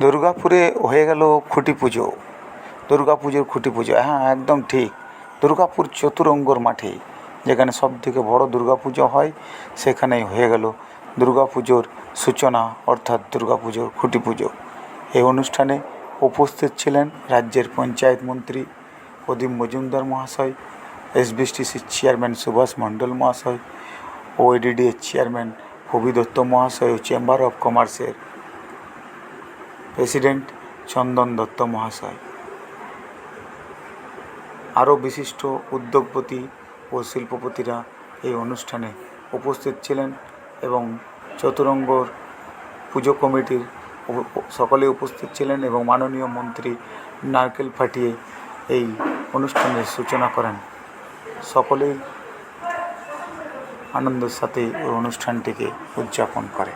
দুর্গাপুরে হয়ে গেল খুঁটি পুজো দুর্গা পুজোর খুঁটি পুজো। হ্যাঁ একদম ঠিক। দুর্গাপুর চতুরঙ্গর মাঠে, যেখানে সব থেকে বড়ো দুর্গা পুজো হয়, সেখানেই হয়ে গেল দুর্গা পুজোর সূচনা, অর্থাৎ দুর্গা পুজোর খুঁটি পুজো। এই অনুষ্ঠানে উপস্থিত ছিলেন রাজ্যের পঞ্চায়েত মন্ত্রী প্রদীপ মজুমদার মহাশয় এসবিএসটিসির চেয়ারম্যান সুভাষ মণ্ডল মহাশয় ওএডিডি এর চেয়ারম্যান কবি দত্ত মহাশয় ও চেম্বার অফ কমার্সের প্রেসিডেন্ট চন্দন দত্ত মহাশয়। আরও বিশিষ্ট উদ্যোগপতি ও শিল্পপতিরা এই অনুষ্ঠানে উপস্থিত ছিলেন এবং চতুরঙ্গর পুজো কমিটির সকলে উপস্থিত ছিলেন এবং মাননীয় মন্ত্রী নারকেল ফাটিয়ে এই অনুষ্ঠানের সূচনা করেন। সকলেই আনন্দের সাথে এই অনুষ্ঠানটিকে উদযাপন করে